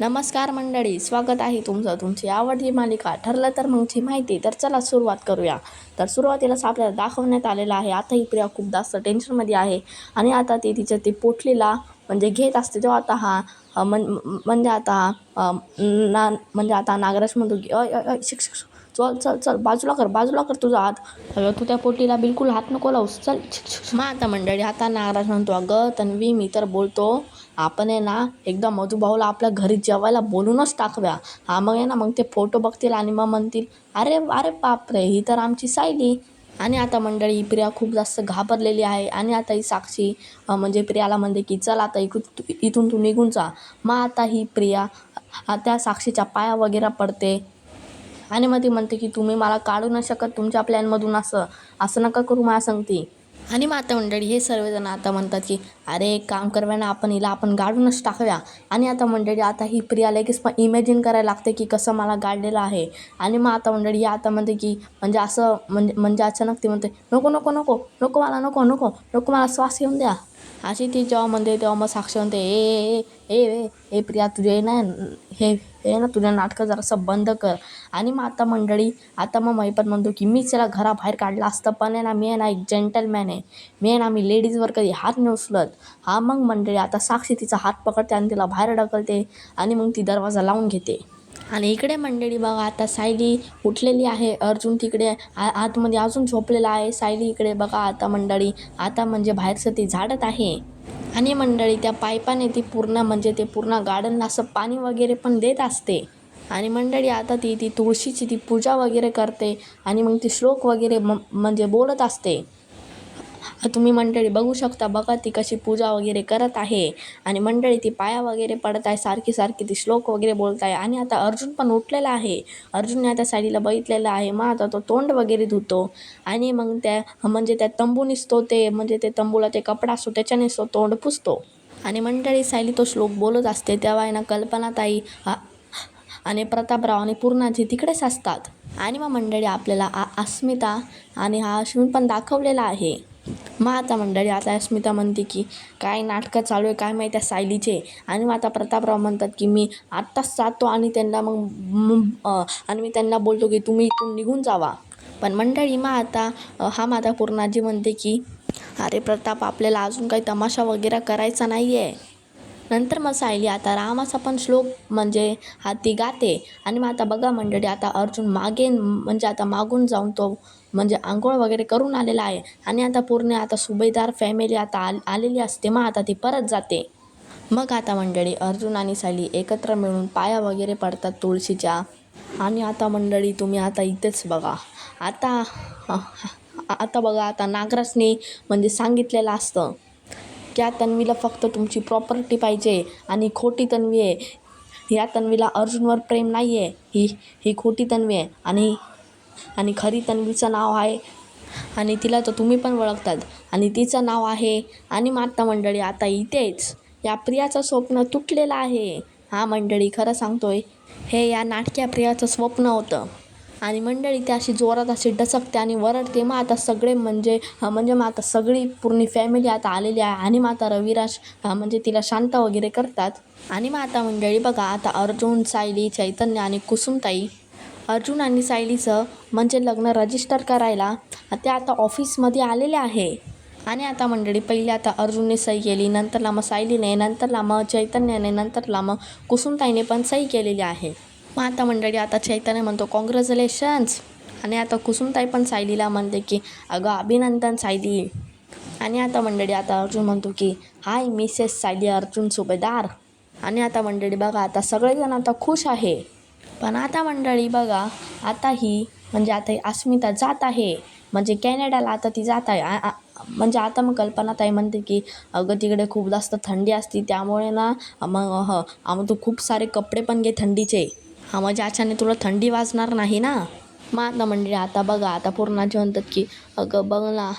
नमस्कार मंडळी स्वागत आहे तुमचं. तुमची आवडती मालिका ठरलं तर मगची माहिती. तर चला सुरुवात करूया. तर सुरुवातीलाच आपल्याला दाखवण्यात आलेलं आहे आता ही प्रिया खूप जास्त टेन्शनमध्ये आहे. आणि आता ती तिच्या ते पोटलीला म्हणजे घेत असते. तेव्हा आता हा मन म्हणजे आता ना म्हणजे आता नागराज म्हणतो की अय अय चल चल चल बाजूला कर बाजूला कर तुझा हात. अगं तू त्या पोटीला बिलकुल हात नको लावूस. चल मग आता मंडळी आता नागराज म्हणतो अगं तन्वी मी तर बोलतो आपण आहे ना एकदा मधुभाऊला आपल्या घरी जेवायला बोलूनच टाकूया हा मग आहे ना मग ते फोटो बघतील आणि मग म्हणतील अरे अरे बापरे ही तर आमची सायली. आणि आता मंडळी ही प्रिया खूप जास्त घाबरलेली आहे. आणि आता ही साक्षी म्हणजे प्रियाला म्हणते की चल आता इकडून इथून तू निघून जा. मग आता ही प्रिया त्या साक्षीच्या पाया वगैरे पडते. आणि मग ती म्हणते की तुम्ही मला काढू नाही शकत तुमच्या प्लॅनमधून असं असं नका करू मला सांगते आणि मग आता मंडळी हे सर्वजण आता म्हणतात की अरे एक काम करूया ना आपण हिला आपण गाडूनच टाकूया. आणि आता मंडळी आता ही प्रिया लगेच पण इमॅजिन करायला लागते की कसं मला गाडलेलं आहे. आणि मग आता मंडळी ही आता म्हणते की म्हणजे असं म्हणजे म्हणजे अचानक ती म्हणते नको नको नको नको मला नको नको नको मला श्वास घेऊन द्या. अशी ती जेव्हा म्हणते तेव्हा मग साक्ष म्हणते ए ए ए ए प्रिया तुझे ना हे हे ना तुझ्या नाटकं जरासं बंद कर. आणि मग आता मंडळी आता मग मी पण म्हणतो की मीच त्याला घराबाहेर काढलं असतं पण आहे ना मी आहे ना एक जेंटलमॅन आहे. मी आहे ना मी लेडीजवर कधी हात नाही उचलत. हा मग मंडळी आता साक्षी तिचा हात पकडते आणि तिला बाहेर ढकलते आणि मग ती दरवाजा लावून घेते. आणि इकडे मंडळी बघा आता सायली उठलेली आहे अर्जुन तिकडे आ आतमध्ये अजून झोपलेला आहे. सायली इकडे बघा आता मंडळी आता म्हणजे बाहेरचं ती झाडत आहे. आणि मंडळी त्या पाईपाने ती पूर्ण म्हणजे ते पूर्ण गार्डनला असं पाणी वगैरे पण देत असते. आणि मंडळी आता ती ती तुळशीची ती पूजा वगैरे करते आणि मग ती श्लोक वगैरे म म्हणजे बोलत असते. तुम्ही मंडळी बघू शकता बघा ती कशी पूजा वगैरे करत आहे. आणि मंडळी ती पाया वगैरे पडत आहे सारखी सारखी ती श्लोक वगैरे बोलत आहे. आणि आता अर्जुन पण उठलेला आहे. अर्जुनने आता साडीला बघितलेलं आहे मग आता तो तोंड वगैरे धुतो. आणि मग त्या म्हणजे त्या तंबू निसतो ते म्हणजे ते तंबूला ते कपडा असतो त्याच्याने तो तोंड पुसतो. आणि मंडळी सायली तो श्लोक बोलत असते तेव्हा आहे ना कल्पनाताई हा आणि प्रतापराव आणि पूर्णाजी तिकडेच असतात आणि मग मंडळी आपल्याला आ अस्मिता आणि हा अश्विन पण दाखवलेला आहे. मग आता मंडळी आता अस्मिता म्हणते की काय नाटकं चालू आहे काय माहिती आहे सायलीचे. आणि मग आता प्रतापराव म्हणतात की मी आत्ताच जातो आणि त्यांना मग आणि मी त्यांना बोलतो की तुम्ही इथून निघून जावा. पण मंडळी मग आता हा माझा पूर्णाजी म्हणते की अरे प्रताप आपल्याला अजून काही तमाशा वगैरे करायचा नाही आहे नंतर मग सायली आता रामाचा पण श्लोक म्हणजे हा ती गाते. आणि मग आता बघा मंडळी आता अर्जुन मागे म्हणजे आता मागून जाऊन तो म्हणजे आंघोळ वगैरे करून आलेला आहे. आणि आता पूर्ण आता सुभेदार फॅमिली आता आल आलेली असते मग आता ती परत जाते. मग आता मंडळी अर्जुन आणि सायली एकत्र मिळून पाया वगैरे पडतात तुळशीच्या. आणि आता मंडळी तुम्ही आता इथेच बघा. आता आता बघा आता नागराजने म्हणजे सांगितलेलं असतं. त्या तन्वीला फक्त तुमची प्रॉपर्टी पाहिजे आणि खोटी तन्वी आहे. या तन्वीला अर्जुनवर प्रेम नाही आहे ही ही खोटी तन्वी आहे. आणि आणि खरी तन्वीचं नाव आहे. आणि तिला तर तुम्ही पण ओळखतात. आणि तिचं नाव आहे. आणि माता मंडळी आता इथेच. या प्रियाचं स्वप्न तुटलेलं आहे. हा मंडळी खरं सांगतोय. हे या नाटक्या प्रियाचं स्वप्न होतं. आणि मंडळी ती अशी जोरात अशी डचकते आणि वरडते. मग आता सगळे म्हणजे म्हणजे मग आता सगळी पूर्ण फॅमिली आता आलेली आहे आणि मग आता रविराज म्हणजे तिला शांत वगैरे करतात. आणि मग आता मंडळी बघा आता अर्जुन सायली चैतन्य आणि कुसुमताई. अर्जुन आणि सायलीचं म्हणजे लग्न रजिस्टर करायला ते आता ऑफिसमध्ये आलेले आहे. आणि आता मंडळी पहिले आता अर्जुनने सही केली नंतरला मग सायलीने नंतरला मग चैतन्याने नंतरला मग कुसुमताईने पण सही केलेली आहे. मग आता मंडळी आता चैतन्य म्हणतो कॉंग्रॅच्युलेशन्स आणि आता कुसुमताई पण सायलीला म्हणते की अगं अभिनंदन सायली. आणि आता मंडळी आता अर्जुन म्हणतो की हाय मिसेस सायली अर्जुन सुभेदार. आणि आता मंडळी बघा आता सगळेजण आता खुश आहे. पण आता मंडळी बघा आता ही म्हणजे आता ही अस्मिता जात आहे. म्हणजे कॅनडाला आता ती जात आहे. म्हणजे आता मग कल्पना ताई म्हणते की अगं तिकडे खूप जास्त थंडी असते त्यामुळे ना मग ह मग तू खूप सारे कपडे पण घे थंडीचे. हा म्हणजे अचाने तुला थंडी वाजणार नाही ना? मग आता मंडळी आता बघा आता पूर्ण म्हणतात की अगं बघ ना.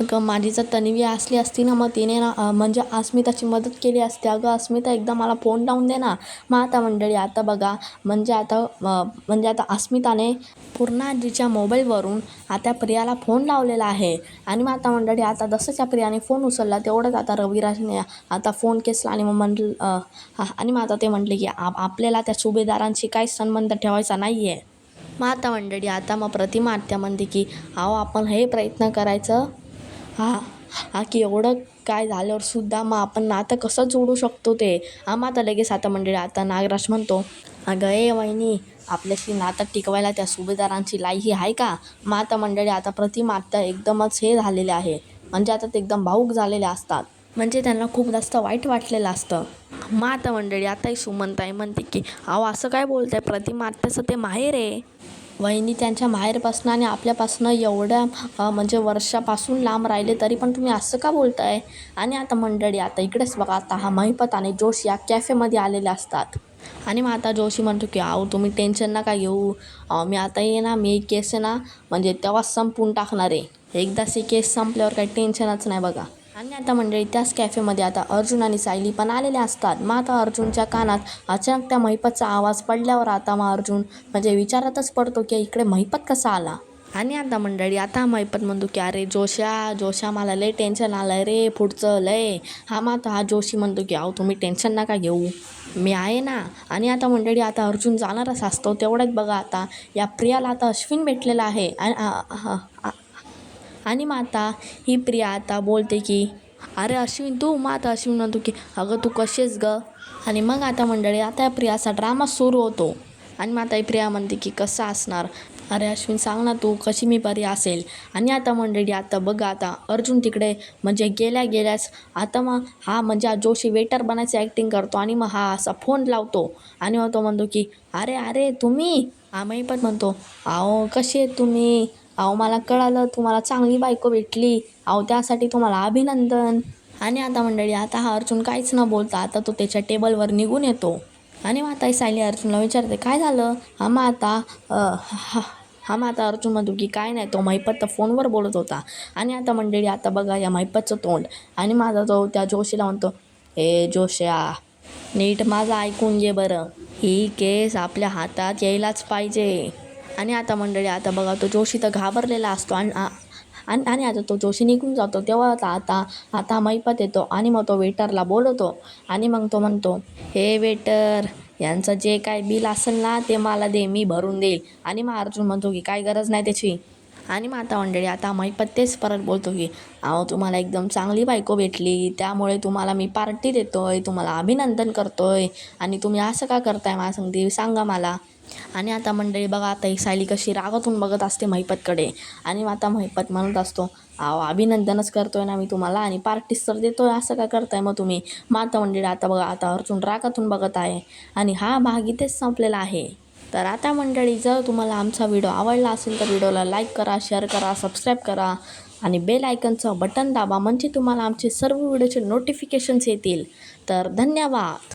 अगं माझी जर तन्वी असली असती ना मग तिने ना म्हणजे अस्मिताची मदत केली असती. अगं अस्मिता एकदा मला फोन लावून दे ना. मग आता मंडळी आता बघा. म्हणजे आता म्हणजे आता अस्मिताने पूर्ण आजीच्या मोबाईलवरून आता प्रियाला फोन लावलेला आहे. आणि मग आता मंडळी आता जसंच्या प्रियाने फोन उचलला तेवढंच आता रविराजने आता फोन केसला आणि मग म्हटलं आणि मग आता ते म्हटले की आप आपल्याला त्या सुभेदारांशी काही संबंध ठेवायचा नाही आहे मग आता मंडळी आता मग प्रतिमा आत्या म्हणते की अहो आपण हे प्रयत्न करायचं हा हा की एवढं काय झाल्यावर सुद्धा मग आपण नातं कसं जोडू शकतो ते? हा मग आता लगेच आता मंडळी आता नागराज म्हणतो अगं ए वहिनी आपल्याशी नातं टिकवायला त्या सुभेदारांची लाई आहे का? मग आता मंडळी आता प्रतिमात्या एकदमच हे झालेले आहे. म्हणजे आता ते एकदम भाऊक झालेले असतात. म्हणजे त्यांना खूप जास्त वाईट वाटलेलं असतं. मग आता मंडळी आताही सुमनताई म्हणते की अहो असं काय बोलताय? प्रतिमा आत्याचं ते माहेर आहे. वहिनी त्यांच्या माहेरपासून आणि आपल्यापासून एवढ्या म्हणजे वर्षापासून लांब राहिले तरी पण तुम्ही असं का बोलताय? आणि आता मंडळी आता इकडेच बघा आता हा महिपत आणि जोश या कॅफेमध्ये आलेले असतात. आणि मग आता जोशी म्हणतो की अहो तुम्ही टेन्शन नका घेऊ. मी आता ये ना मी केस आहे ना म्हणजे तेव्हा संपून टाकणार आहे. एकदा सी केस संपल्यावर काही टेन्शनच नाही बघा. आणि आता मंडळी त्याच कॅफेमध्ये आता अर्जुन आणि सायली पण आलेले असतात. मग आता अर्जुनच्या कानात अचानक त्या महिपतचा आवाज पडल्यावर आता मग अर्जुन म्हणजे विचारातच पडतो की इकडे महिपत कसा आला? आणि आता मंडळी आता महिपत म्हणतो की अरे जोशा जोशा मला लय टेन्शन आलं रे पुढचं लय. हा मग आता हा जोशी म्हणतो की अहो तुम्ही टेन्शन नका घेऊ. मी आहे ना. आणि आता मंडळी आता अर्जुन जाणारच असतो. तेवढ्यात बघा आता या प्रियाला आता अश्विन भेटलेला आहे. आणि आणि मग आता ही प्रिया आता बोलते की अरे अश्विन तू मग आता अश्विन म्हणतो की अगं तू कशीस ग? आणि मग आता मंडळी आता प्रियाचा ड्रामा सुरू होतो. आणि मग आता ही प्रिया म्हणते की कसं असणार? अरे अश्विन सांग ना तू कशी मी बरी असेल? आणि आता मंडळी आता बघा आता अर्जुन तिकडे म्हणजे गेल्या गेल्यास आता मग हा म्हणजे हा जोशी वेटर बनायचं ॲक्टिंग करतो आणि मग हा असा फोन लावतो. आणि मग तो म्हणतो की अरे अरे तुम्ही? आम्ही पण म्हणतो अहो कसे आहे तुम्ही? अहो मला कळालं तुम्हाला चांगली बायको भेटली. अहो त्यासाठी तुम्हाला अभिनंदन. आणि आता मंडळी आता हा अर्जुन काहीच न बोलता आता तो त्याच्या टेबलवर निघून येतो. आणि मग आता सायली अर्जुनला विचारते काय झालं? हा मग आता हा हा मग आता अर्जुन म्हणतो की काय नाही तो महिपत तर फोनवर बोलत होता. आणि आता मंडळी आता बघा या महिपतचं तोंड. आणि माझा तो त्या जोशीला म्हणतो ए जोश्या नीट माझं ऐकून घे बरं. ही केस आपल्या हातात यायलाच पाहिजे. आणि आता मंडळी आता बघा तो जोशी तर घाबरलेला असतो आणि आणि आणि आता तो जोशी निघून जातो. तेव्हा आता आता आता मैपत येतो आणि मग तो वेटरला बोलवतो आणि मग तो म्हणतो हे वेटर यांचं जे काय बिल असेल ना ते मला दे मी भरून देईल. आणि मग अर्जुन म्हणतो की काय गरज नाही त्याची. आणि माता मंडळी आता आम्ही तेच परत बोलतो की अहो तुम्हाला एकदम चांगली बायको भेटली त्यामुळे तुम्हाला मी पार्टी देतो आहे तुम्हाला अभिनंदन करतो आहे आणि तुम्ही असं का करताय मला सांगते सांगा मला. आणि आता मंडळी बघा आता ही सायली कशी रागातून बघत असते महिपतकडे. आणि मग आता महिपत म्हणत असतो अहो अभिनंदनच करतोय ना मी तुम्हाला आणि पार्टीस तर देतोय असं का करताय मग तुम्ही? माता मंडळी आता बघा आता अर्जुन रागातून बघत आहे. आणि हा भाग इथेच संपलेला आहे. तर आता मंडळी जर तुम्हाला आमचा व्हिडिओ आवडला असेल तर व्हिडिओला लाईक करा शेअर करा सबस्क्राईब करा आणि बेल आयकनचं बटन दाबा म्हणजे तुम्हाला आमचे सर्व व्हिडिओचे नोटिफिकेशन्स येतील. तर धन्यवाद!